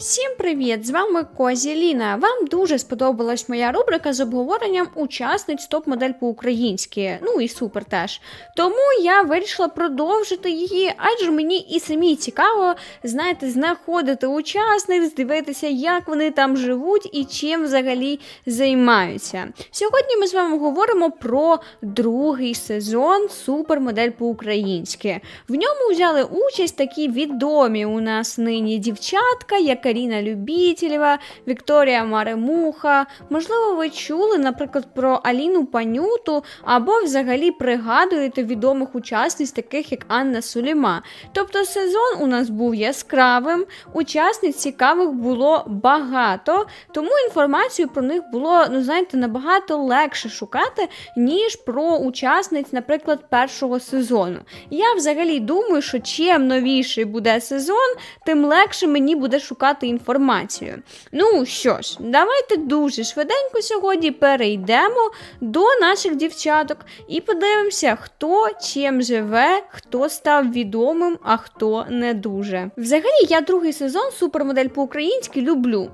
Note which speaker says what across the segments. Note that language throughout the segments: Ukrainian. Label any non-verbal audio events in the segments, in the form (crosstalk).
Speaker 1: Всім привіт! З вами Козі Ліна. Вам дуже сподобалась моя рубрика з обговоренням учасниць топ-модель по-українськи. Ну і супер теж. Тому я вирішила продовжити її, адже мені і самі цікаво, знаєте, знаходити учасниць, дивитися, як вони там живуть і чим взагалі займаються. Сьогодні ми з вами говоримо про другий сезон Супермодель по-українськи. В ньому взяли участь такі відомі у нас нині дівчатка, як Каріна Любітєлєва, Вікторія Маремуха. Можливо, ви чули, наприклад, про Аліну Панюту, або взагалі пригадуєте відомих учасниць, таких як Анна Суліма. Тобто сезон у нас був яскравим, учасниць цікавих було багато, тому інформацію про них було, ну знаєте, набагато легше шукати, ніж про учасниць, наприклад, першого сезону. Я взагалі думаю, що чим новіший буде сезон, тим легше мені буде шукати інформацію. Ну що ж, давайте дуже швиденько сьогодні перейдемо до наших дівчаток і подивимося, хто чим живе, хто став відомим, а хто не дуже. Взагалі, я другий сезон супермодель по-українськи люблю.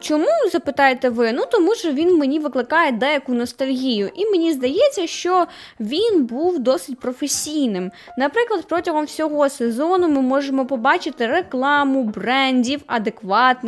Speaker 1: Чому запитаєте ви? Ну тому що він мені викликає деяку ностальгію, і мені здається, що він був досить професійним. Наприклад, протягом всього сезону ми можемо побачити рекламу брендів, адекватних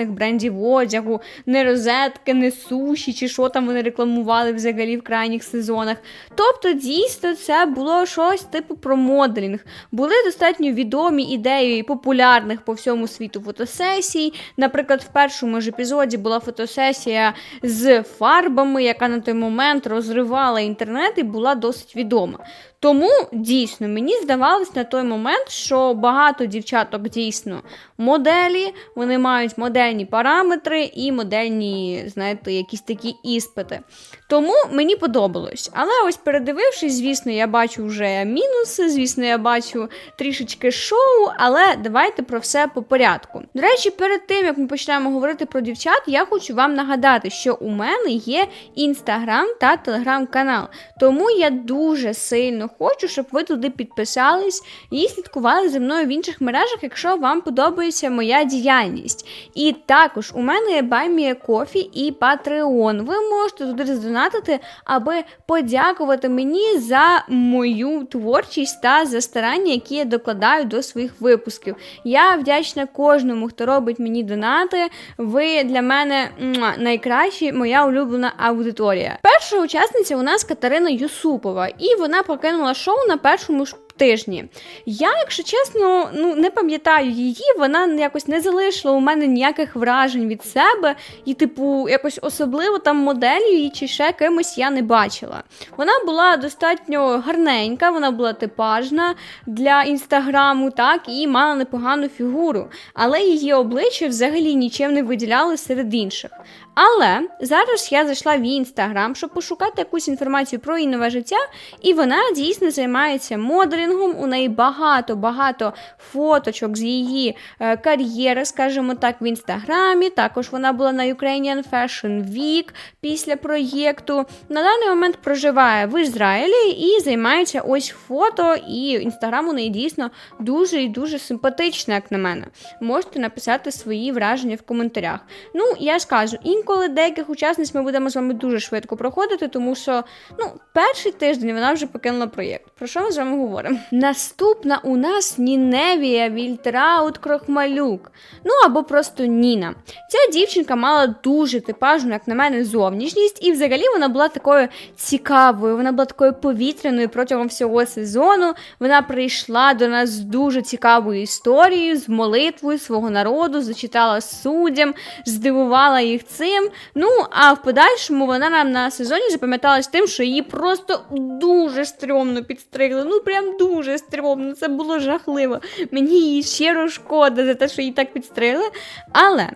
Speaker 1: брендів одягу, не розетки, не суші, чи що там вони рекламували взагалі в крайніх сезонах. Тобто, дійсно, це було щось типу про моделінг. Були достатньо відомі ідеї популярних по всьому світу фотосесій. Наприклад, в першому ж епізоді була фотосесія з фарбами, яка на той момент розривала інтернет і була досить відома. Тому дійсно мені здавалось на той момент, що багато дівчаток дійсно моделі, вони мають модельні параметри і модельні, знаєте, якісь такі іспити. Тому мені подобалось. Але ось передивившись, звісно, я бачу вже мінуси, звісно, я бачу трішечки шоу, але давайте про все по порядку. До речі, перед тим як ми почнемо говорити про дівчат, я хочу вам нагадати, що у мене є інстаграм та телеграм-канал. Тому я дуже сильно хочу, щоб ви туди підписались і слідкували за мною в інших мережах, якщо вам подобається моя діяльність. І також у мене є Баймія Кофі і Patreon. Ви можете туди здонатити, аби подякувати мені за мою творчість та за старання, які я докладаю до своїх випусків. Я вдячна кожному, хто робить мені донати. Ви для мене найкращі, моя улюблена аудиторія. Перша учасниця у нас Катерина Юсупова, і вона покинула шоу на першому ж тижні. Я, якщо чесно, ну не пам'ятаю її, вона якось не залишила у мене ніяких вражень від себе, і, типу, якось особливо там моделью її чи ще кимось я не бачила. Вона була достатньо гарненька, вона була типажна для інстаграму, так, і мала непогану фігуру, але її обличчя взагалі нічим не виділяли серед інших. Але зараз я зайшла в інстаграм, щоб пошукати якусь інформацію про її нове життя, і вона дійсно займається моделінгом. У неї багато-багато фоточок з її е, кар'єри, скажімо так, в інстаграмі. Також вона була на Ukrainian Fashion Week після проєкту. На даний момент проживає в Ізраїлі і займається ось фото. І інстаграм у неї дійсно дуже і дуже симпатичний, як на мене. Можете написати свої враження в коментарях. Ну, я скажу, інколи деяких учасниць ми будемо з вами дуже швидко проходити, тому що ну, перший тиждень вона вже покинула проєкт. Про що ми з вами говоримо? Наступна у нас Ніневія Вільтраут Крохмалюк. Ну або просто Ніна. Ця дівчинка мала дуже типажну, як на мене, зовнішність, і взагалі вона була такою цікавою, вона була такою повітряною протягом всього сезону. Вона прийшла до нас з дуже цікавою історією, з молитвою свого народу, зачитала суддям, здивувала їх цим. Ну, а в подальшому вона нам на сезоні запам'яталась тим, що її просто дуже стрьомно підстригли. Ну, прям дуже стрьомно. Це було жахливо. Мені її щиро шкода за те, що її так підстригли. Але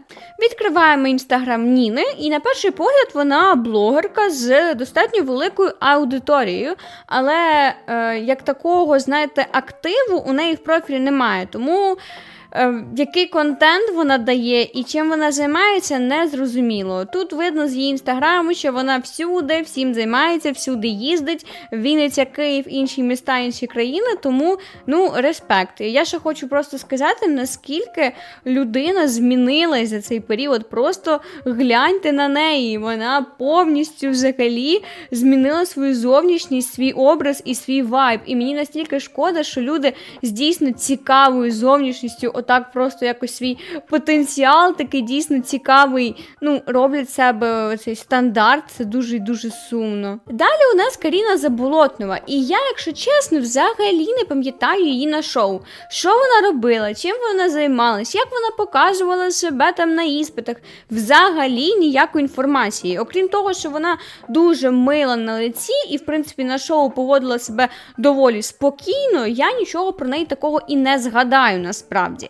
Speaker 1: відкриваємо інстаграм Ніни, і на перший погляд вона блогерка з достатньо великою аудиторією. Але е, як такого, знаєте, активу у неї в профілі немає. Тому. Е, який контент вона дає і чим вона займається, не зрозуміло. Тут видно з її інстаграму, що вона всюди, всім займається, всюди їздить. Вінниця, Київ, інші міста, інші країни. Тому ну респект. Я ще хочу просто сказати, наскільки людина змінилась за цей період. Просто гляньте на неї. Вона повністю взагалі змінила свою зовнішність, свій образ і свій вайб. І мені настільки шкода, що люди з дійсно цікавою зовнішністю, отак просто якось свій потенціал, такий дійсно цікавий, ну, роблять себе цей стандарт. Це дуже і дуже сумно. Далі у нас Каріна Заболотнова. І я, якщо чесно, взагалі не пам'ятаю її на шоу. Що вона робила, чим вона займалась, як вона показувала себе там на іспитах. Взагалі ніякої інформації. Окрім того, що вона дуже мила на лиці і, в принципі, на шоу поводила себе доволі спокійно, я нічого про неї такого і не згадаю насправді.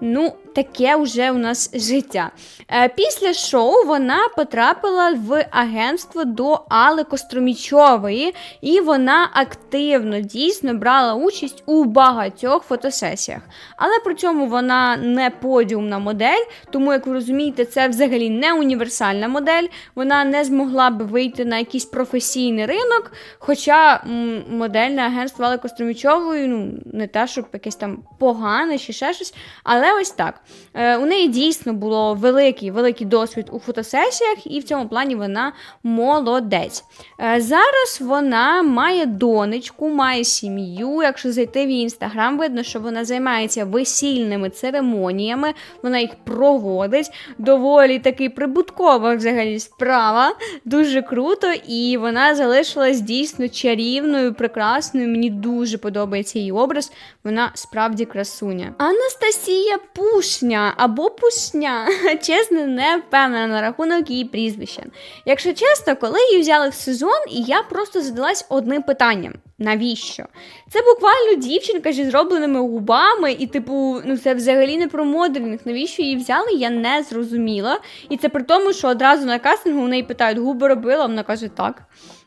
Speaker 1: Ну, таке вже у нас життя. Е, Після шоу вона потрапила в агентство до Алли Костромічової, і вона активно дійсно брала участь у багатьох фотосесіях. Але при цьому вона не подіумна модель, тому, як ви розумієте, це взагалі не універсальна модель. Вона не змогла б вийти на якийсь професійний ринок. Хоча модельне агентство Алли Костромічової, ну, не те, щоб якесь там погане чи ще щось. Але ось так. Е, у неї дійсно було великий великий досвід у фотосесіях, і в цьому плані вона молодець. Е, зараз вона має донечку, має сім'ю. Якщо зайти в її інстаграм, видно, що вона займається весільними церемоніями, вона їх проводить. Доволі таки прибуткова взагалі справа. Дуже круто, і вона залишилась дійсно чарівною, прекрасною. Мені дуже подобається її образ. Вона справді красуня. Анастасія Пушня або Пушня. (laughs) Чесно, не впевнена на рахунок її прізвища. Якщо чесно, коли її взяли в сезон, і я просто задалась одним питанням. Навіщо? Це буквально дівчинка зі зробленими губами, і, типу, ну це взагалі не про моделінг. Навіщо її взяли, я не зрозуміла. І це при тому, що одразу на кастингу у неї питають, губи робила, вона каже, так.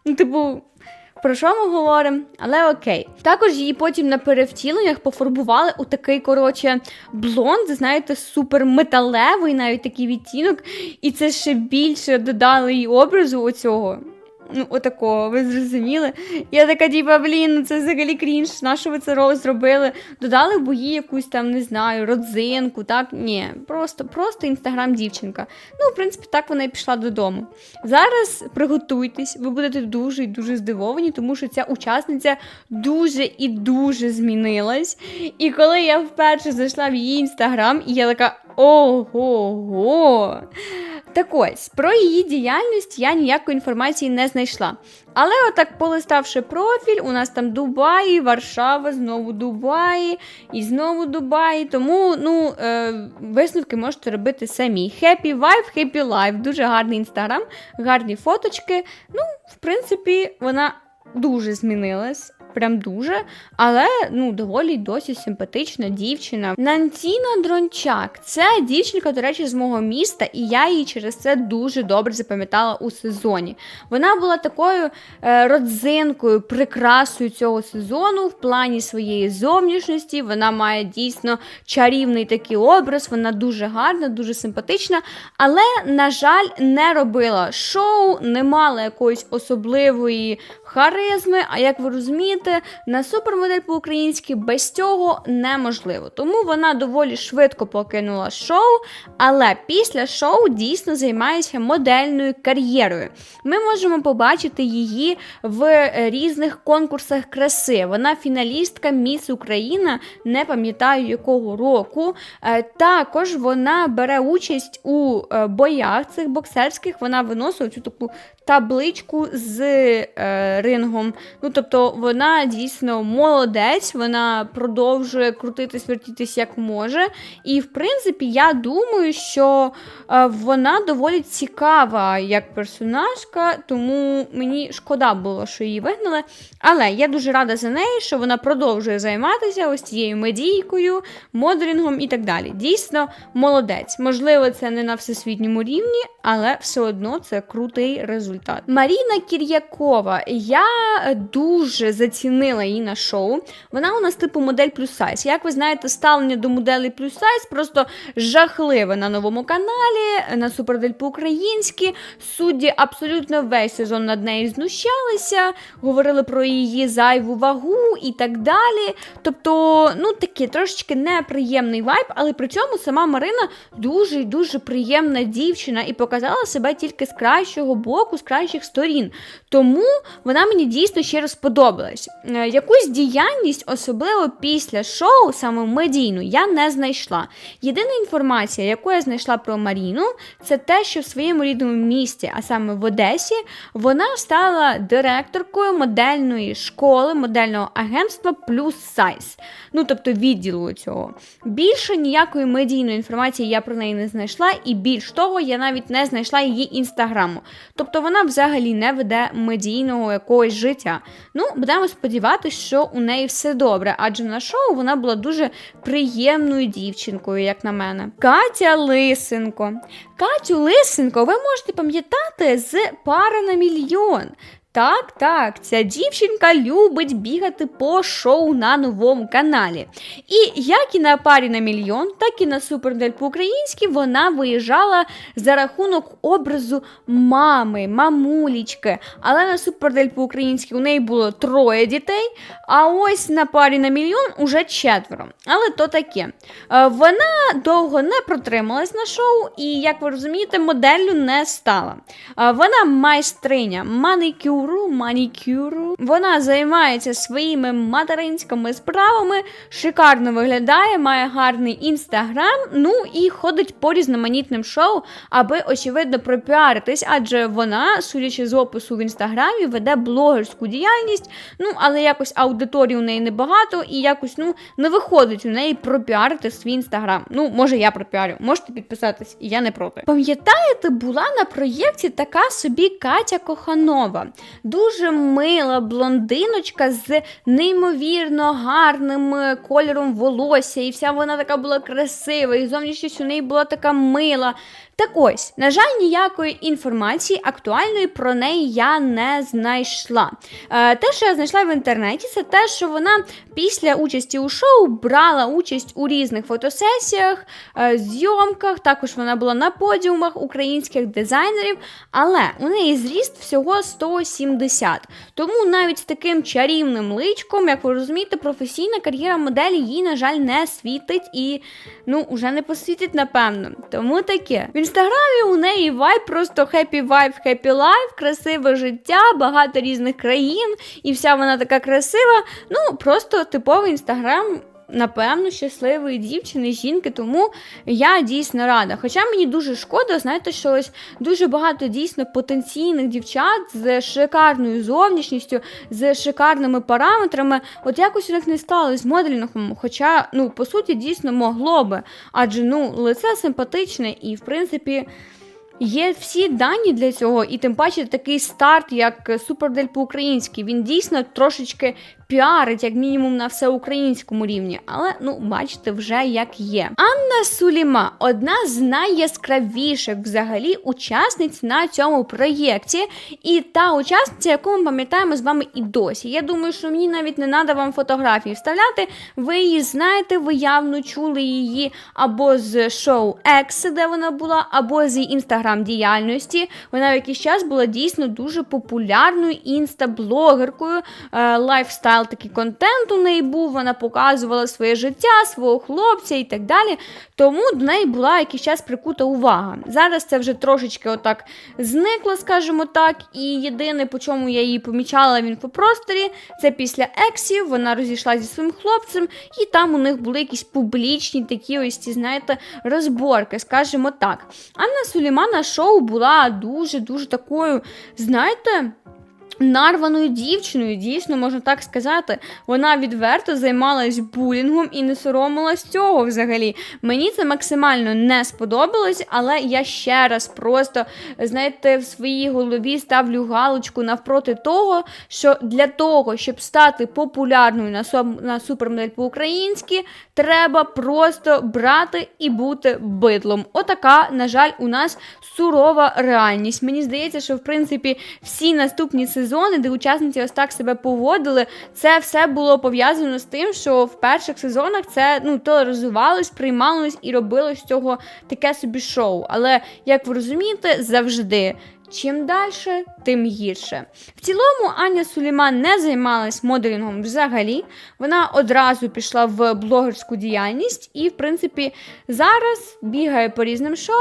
Speaker 1: Ну, типу. Про що ми говоримо? Але окей. Також її потім на перевтіленнях пофарбували у такий, коротше, блонд, знаєте, супер металевий, навіть такий відтінок. І це ще більше додали їй образу оцього. Ну, отакого, ви зрозуміли? Я така, типа, блін, ну це взагалі крінж, на що ви це ро- зробили? Додали в бої якусь там, не знаю, родзинку, так? Ні, просто просто інстаграм-дівчинка. Ну, в принципі, так вона і пішла додому. Зараз приготуйтесь, ви будете дуже і дуже здивовані, тому що ця учасниця дуже і дуже змінилась. І коли я вперше зайшла в її інстаграм, і я така ого-го. Так ось, про її діяльність я ніякої інформації не знайшла. Але отак, полиставши профіль, у нас там Дубаї, Варшава, знову Дубаї і знову Дубаї. Тому ну, е, висновки можете робити самі. Happy Vibe, Happy Life. Дуже гарний інстаграм, гарні фоточки. Ну, в принципі, вона дуже змінилась. Прям дуже, але ну доволі досі симпатична дівчина. Нантіна Дрончак. Це дівчинка, до речі, з мого міста, і я її через це дуже добре запам'ятала у сезоні. Вона була такою е, родзинкою, прикрасою цього сезону в плані своєї зовнішності. Вона має дійсно чарівний такий образ, вона дуже гарна, дуже симпатична, але, на жаль, не робила шоу, не мала якоїсь особливої харизми. А як ви розумієте, на супермодель по-українськи без цього неможливо. Тому вона доволі швидко покинула шоу, але після шоу дійсно займається модельною кар'єрою. Ми можемо побачити її в е, різних конкурсах краси. Вона фіналістка Міс Україна, не пам'ятаю якого року. Е, Також вона бере участь у е, боях цих боксерських. Вона виносить цю таку табличку з е, рингом. Ну, тобто вона дійсно молодець, вона продовжує крутитись, вертітись як може. І, в принципі, я думаю, що е, вона доволі цікава як персонажка, тому мені шкода було, що її вигнали. Але я дуже рада за неї, що вона продовжує займатися ось цією медійкою, моделінгом і так далі. Дійсно, молодець. Можливо, це не на всесвітньому рівні, але все одно це крутий результат. Маріна Кір'якова. Я дуже зацінила її на шоу. Вона у нас типу модель плюс сайз. Як ви знаєте, ставлення до моделей плюс сайз просто жахливе на новому каналі, на Супердель по-українськи. Судді абсолютно весь сезон над нею знущалися, говорили про її зайву вагу і так далі. Тобто, ну такий трошечки неприємний вайб, але при цьому сама Марина дуже дуже приємна дівчина і показала себе тільки з кращого боку, з кращих сторін. Тому вона мені дійсно ще раз сподобалась. Е, Якусь діяльність, особливо після шоу, саме медійну, я не знайшла. Єдина інформація, яку я знайшла про Маріну, це те, що в своєму рідному місті, а саме в Одесі, вона стала директоркою модельної школи, модельного агентства плюс сайз. Ну тобто відділу цього. Більше ніякої медійної інформації я про неї не знайшла, і більш того, я навіть не знайшла її інстаграму. Тобто вона взагалі не веде медійного якогось життя. Ну, будемо сподіватися, що у неї все добре, адже на шоу вона була дуже приємною дівчинкою, як на мене. Катя Лисенко. Катю Лисенко, ви можете пам'ятати з пари на мільйон. Так, так, ця дівчинка любить бігати по шоу на новому каналі. І як і на парі на мільйон, так і на супердель по-українськи вона виїжджала за рахунок образу мами, мамулічки. Але на супердель по-українськи у неї було троє дітей, а ось на парі на мільйон уже четверо. Але то таке. Е, Вона довго не протрималась на шоу, і, як ви розумієте, моделлю не стала. Е, Вона майстриня манікюру, манікюру. Вона займається своїми материнськими справами, шикарно виглядає, має гарний інстаграм, ну і ходить по різноманітним шоу, аби очевидно пропіаритись, адже вона, судячи з опису в інстаграмі, веде блогерську діяльність. Ну, але якось аудиторії у неї небагато, і якось ну не виходить у неї пропіарити свій інстаграм. Ну, може, я пропіарю, можете підписатись, я не проти. Пам'ятаєте, була на проєкті така собі Катя Коханова. Дуже мила блондиночка з неймовірно гарним е, кольором волосся, і вся вона така була красива, і зовнішність у неї була така мила. Так ось, на жаль, ніякої інформації актуальної про неї я не знайшла. Е, те, що я знайшла в інтернеті, це те, що вона після участі у шоу брала участь у різних фотосесіях, е, зйомках. Також вона була на подіумах українських дизайнерів, але у неї зріст всього 170. Тому навіть з таким чарівним личком, як ви розумієте, професійна кар'єра моделі їй, на жаль, не світить і ну, вже не посвітить, напевно. Тому таке. Інстаграмі у неї вайб, просто happy вайб, happy life, красиве життя, багато різних країн, і вся вона така красива. Ну, просто типовий інстаграм. Напевно, щасливої дівчини, жінки, тому я дійсно рада. Хоча мені дуже шкода, знаєте, що ось дуже багато дійсно потенційних дівчат з шикарною зовнішністю, з шикарними параметрами, от якось у них не сталося з моделінгом. Хоча, ну, по суті, дійсно могло би. Адже ну, лице симпатичне і, в принципі. Є всі дані для цього, і тим паче такий старт, як Супердель по-українськи. Він дійсно трошечки піарить, як мінімум, на всеукраїнському рівні. Але ну, бачите, вже як є. Анна Суліма одна з найяскравіших взагалі учасниць на цьому проєкті. І та учасниця, яку ми пам'ятаємо з вами і досі. Я думаю, що мені навіть не треба вам фотографії вставляти. Ви її знаєте, ви явно чули її або з шоу Екс, де вона була, або з її інстаграм-діяльності. Вона в якийсь час була дійсно дуже популярною інстаблогеркою. Е, лайфстайл такий контент у неї був. Вона показувала своє життя, свого хлопця і так далі. Тому до неї була якийсь час прикута увага. Зараз це вже трошечки отак зникло, скажімо так. І єдине, по чому я її помічала в інфопросторі, це після ексів. Вона розійшла зі своїм хлопцем, і там у них були якісь публічні такі ось ці, знаєте, розборки, скажімо так. Анна Сулімана шоу була дуже-дуже такою, знаєте. Нарваною дівчиною, дійсно, можна так сказати. Вона відверто займалась булінгом і не соромилась цього взагалі. Мені це максимально не сподобалось, але я ще раз просто, знаєте, в своїй голові ставлю галочку навпроти того, що для того, щоб стати популярною на, на супермодель по-українськи, треба просто брати і бути бидлом. Отака, на жаль, у нас сурова реальність. Мені здається, що в принципі всі наступні сезони, де учасниці ось так себе поводили, це все було пов'язано з тим, що в перших сезонах це ну толеризувалось, приймалось і робилось з цього таке собі шоу. Але як ви розумієте, завжди. Чим далі, тим гірше. В цілому Аня Суліман не займалась моделінгом взагалі. Вона одразу пішла в блогерську діяльність і, в принципі, зараз бігає по різним шоу,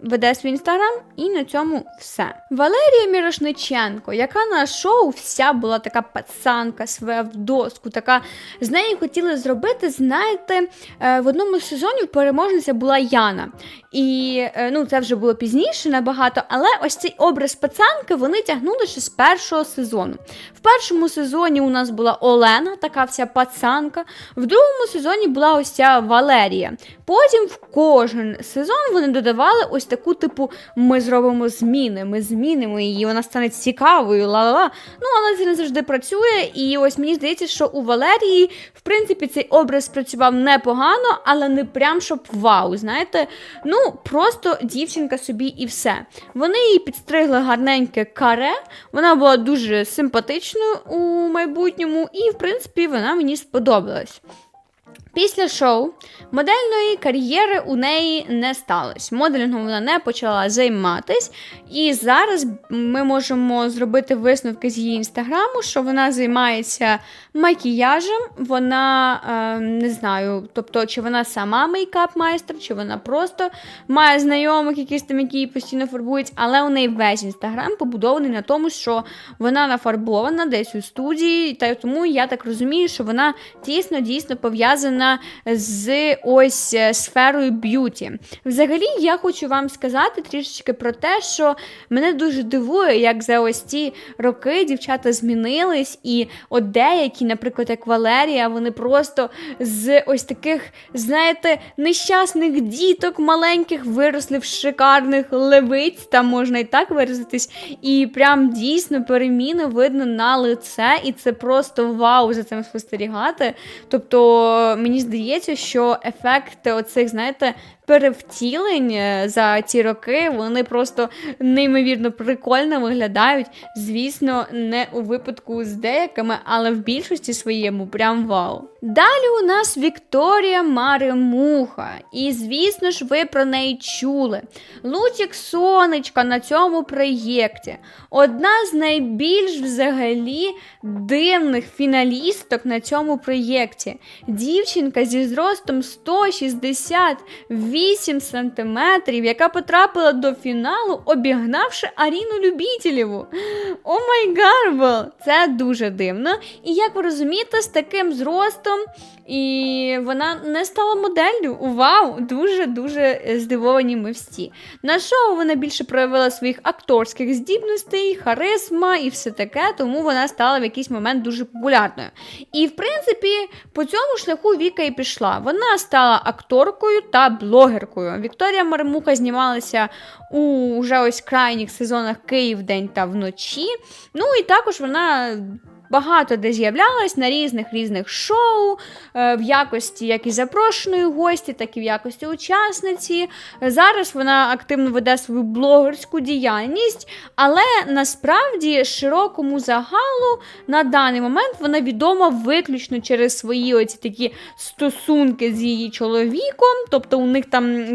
Speaker 1: веде свій інстаграм, і на цьому все. Валерія Мірошниченко, яка на шоу вся була така пацанка, своя в доску, така з неї хотіли зробити, знаєте, е, в одному з сезонів переможниця була Яна. І е, ну, це вже було пізніше набагато, але ось цей образ пацанки вони тягнули ще з першого сезону. В першому сезоні у нас була Олена, така вся пацанка. В другому сезоні була ось ця Валерія. Потім в кожен сезон вони додавали ось таку, типу, ми зробимо зміни, ми змінимо її, вона стане цікавою, ла-ла-ла. Ну, але це не завжди працює. І ось мені здається, що у Валерії, в принципі, цей образ працював непогано, але не прям щоб вау. Знаєте, ну просто дівчинка собі і все. Вони її підстригли гарненьке каре. Вона була дуже симпатичною у майбутньому, і, в принципі, вона мені сподобалась. Після шоу модельної кар'єри у неї не сталося. Моделінгом вона не почала займатись, і зараз ми можемо зробити висновки з її інстаграму, що вона займається макіяжем. Вона е, не знаю, тобто, чи вона сама мейкап-майстер, чи вона просто має знайомих, якісь там, які її постійно фарбують, але у неї весь інстаграм побудований на тому, що вона нафарбована десь у студії, та тому я так розумію, що вона дійсно дійсно пов'язана з ось е, сферою б'юті. Взагалі, я хочу вам сказати трішечки про те, що мене дуже дивує, як за ось ці роки дівчата змінились, і от деякі, наприклад, як Валерія, вони просто з ось таких, знаєте, нещасних діток маленьких виросли в шикарних левиць, там можна і так виразитись, і прям дійсно переміни видно на лице, і це просто вау за цим спостерігати. Тобто, мені здається, що ефекти оцих, знаєте, перевтілень за ці роки вони просто неймовірно прикольно виглядають. Звісно, не у випадку з деякими, але в більшості своєму прям вау. Далі у нас Вікторія Маремуха. І, звісно ж, ви про неї чули. Лучик сонечка на цьому проєкті. Одна з найбільш взагалі дивних фіналісток на цьому проєкті. Дівчинка зі зростом 168 сантиметрів, яка потрапила до фіналу, обігнавши Аріну Любітілєву. (gasps) О май гарбл! Це дуже дивно. І як ви розумієте, з таким зростом і вона не стала моделлю. Вау! Дуже-дуже здивовані ми всі. На шоу вона більше проявила своїх акторських здібностей, харизма і все таке, тому вона стала в якийсь момент дуже популярною. І, в принципі, по цьому шляху Віка і пішла. Вона стала акторкою та блогеркою. Вікторія Маремуха знімалася у вже ось крайніх сезонах Київ день та вночі. Ну і також вона. Багато де з'являлась на різних різних шоу, е, в якості як і запрошеної гості, так і в якості учасниці. Зараз вона активно веде свою блогерську діяльність, але насправді широкому загалу на даний момент вона відома виключно через свої оці такі стосунки з її чоловіком. Тобто у них там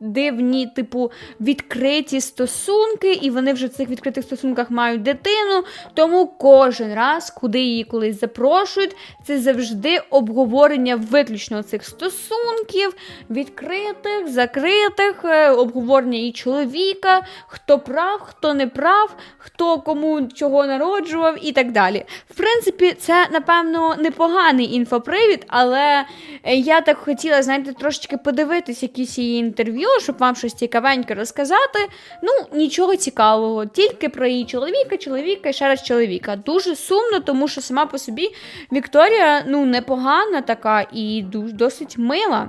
Speaker 1: дивні, типу, відкриті стосунки, і вони вже в цих відкритих стосунках мають дитину. Тому кожен раз куди її колись запрошують, це завжди обговорення виключно цих стосунків, відкритих, закритих, е, обговорення і чоловіка, хто прав, хто не прав, хто кому чого народжував і так далі. В принципі, це, напевно, непоганий інфопривід, але е, я так хотіла, знаєте, трошечки подивитись якісь її інтерв'ю, щоб вам щось цікавеньке розказати. Ну, нічого цікавого, тільки про її чоловіка, чоловіка і ще раз чоловіка. Дуже сумно, тому що сама по собі Вікторія ну, непогана така і досить мила.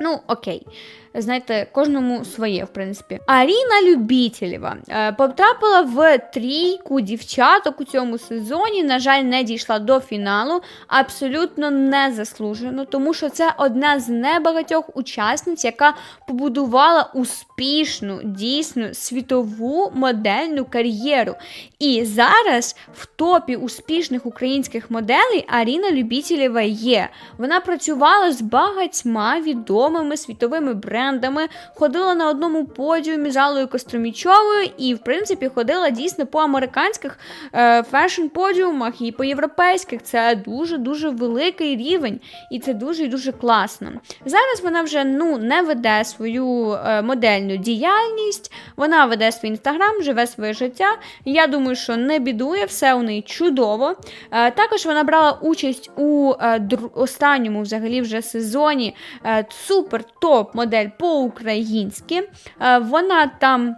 Speaker 1: Ну, окей. Знаєте, кожному своє, в принципі. Аріна Любітєлєва е, потрапила в трійку дівчаток у цьому сезоні. На жаль, не дійшла до фіналу. Абсолютно незаслужено, тому що це одна з небагатьох учасниць, яка побудувала успішну, дійсну світову модельну кар'єру. І зараз в топі успішних українських моделей Аріна Любітєлєва є. Вона працювала з багатьма відомими світовими брендами, ходила на одному подіумі з Аллою Костромічовою і, в принципі, ходила дійсно по американських е, фешн-подіумах і по європейських. Це дуже-дуже великий рівень, і це дуже і дуже класно. Зараз вона вже ну, не веде свою е, модельну діяльність, вона веде свій інстаграм, живе своє життя. Я думаю, що не бідує, все у неї чудово. Е, також вона брала участь у е, останньому взагалі вже сезоні е, супер топ модель по-українськи. Е, вона там.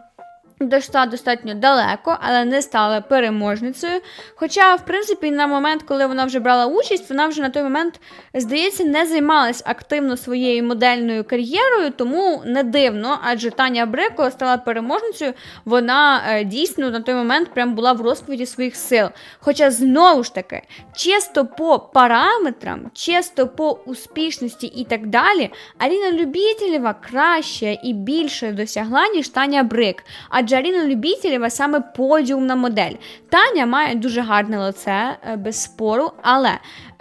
Speaker 1: Дійшла достатньо далеко, але не стала переможницею. Хоча, в принципі, на момент, коли вона вже брала участь, вона вже на той момент, здається, не займалась активно своєю модельною кар'єрою, тому не дивно, адже Таня Брик, стала переможницею, вона е, дійсно на той момент прям була в розквіті своїх сил. Хоча знову ж таки, чисто по параметрам, чисто по успішності і так далі, Аліна Любітєлєва краще і більше досягла, ніж Таня Брик. Адже Аліна Любітєлєва саме подіумна модель. Таня має дуже гарне лице, е, без спору, але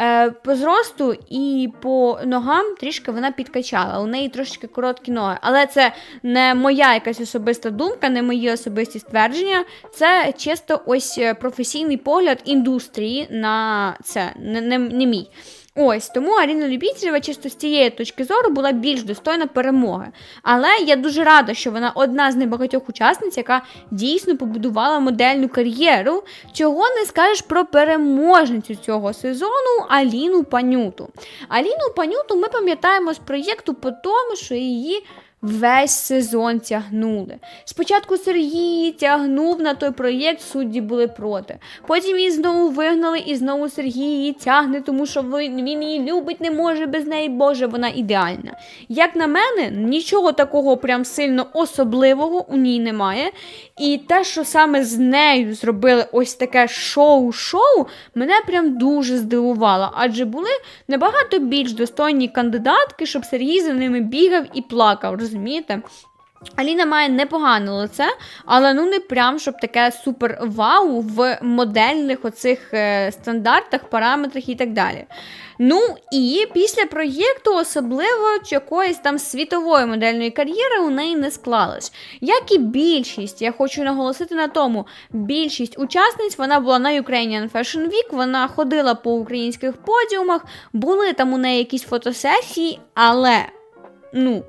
Speaker 1: е, по зросту і по ногам трішки вона підкачала. У неї трошечки короткі ноги. Але це не моя якась особиста думка, не мої особисті ствердження. Це чисто ось е, професійний погляд індустрії на це, не, не, не мій. Ось тому Аріна Любітєва чисто з цієї точки зору була більш достойна перемоги. Але я дуже рада, що вона одна з небагатьох учасниць, яка дійсно побудувала модельну кар'єру. Чого не скажеш про переможницю цього сезону Аліну Панюту. Аліну Панюту ми пам'ятаємо з проєкту по тому, що її. Весь сезон тягнули. Спочатку Сергій тягнув на той проєкт, судді були проти. Потім її знову вигнали, і знову Сергій її тягне, тому що він її любить, не може без неї. Боже, вона ідеальна. Як на мене, нічого такого прям сильно особливого у ній немає. І те, що саме з нею зробили ось таке шоу-шоу, мене прям дуже здивувало. Адже були набагато більш достойні кандидатки, щоб Сергій за ними бігав і плакав, розумієте? Аліна має непогане лице, але ну не прям, щоб таке супер вау в модельних оцих е, стандартах, параметрах і так далі. Ну і після проєкту особливо якоїсь там світової модельної кар'єри у неї не склалось. Як і більшість, я хочу наголосити на тому, більшість учасниць вона була на Ukrainian Fashion Week, вона ходила по українських подіумах, були там у неї якісь фотосесії, але ну.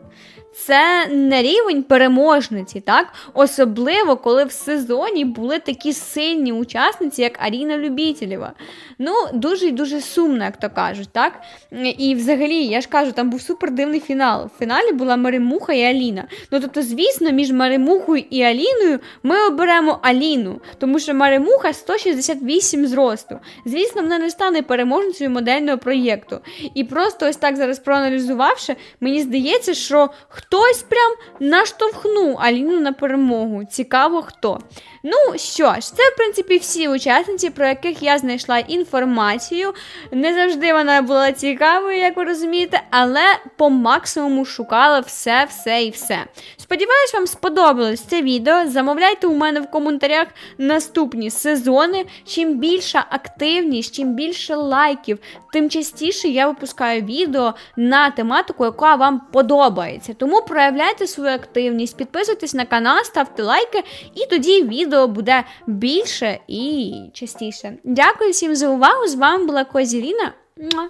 Speaker 1: Це не рівень переможниці, так? Особливо, коли в сезоні були такі сильні учасниці, як Аріна Любітєлєва. Ну, дуже і дуже сумно, як то кажуть, так? І взагалі, я ж кажу, там був супер дивний фінал. В фіналі була Маримуха і Аліна. Ну, тобто, звісно, між Маримухою і Аліною ми оберемо Аліну, тому що Маримуха 168 зросту. Звісно, вона не стане переможницею модельного проєкту. І просто ось так зараз проаналізувавши, мені здається, що хтось прям наштовхнув Аліну на перемогу. Цікаво хто. Ну що ж, це в принципі всі учасниці, про яких я знайшла інформацію. Не завжди вона була цікавою, як ви розумієте, але по максимуму шукала все, все і все. Сподіваюсь, вам сподобалось це відео. Замовляйте у мене в коментарях наступні сезони. Чим більша активність, чим більше лайків, тим частіше я випускаю відео на тематику, яка вам подобається. Тому Тому проявляйте свою активність, підписуйтесь на канал, ставте лайки, і тоді відео буде більше і частіше. Дякую всім за увагу! З вами була Козі Ліна. Муа.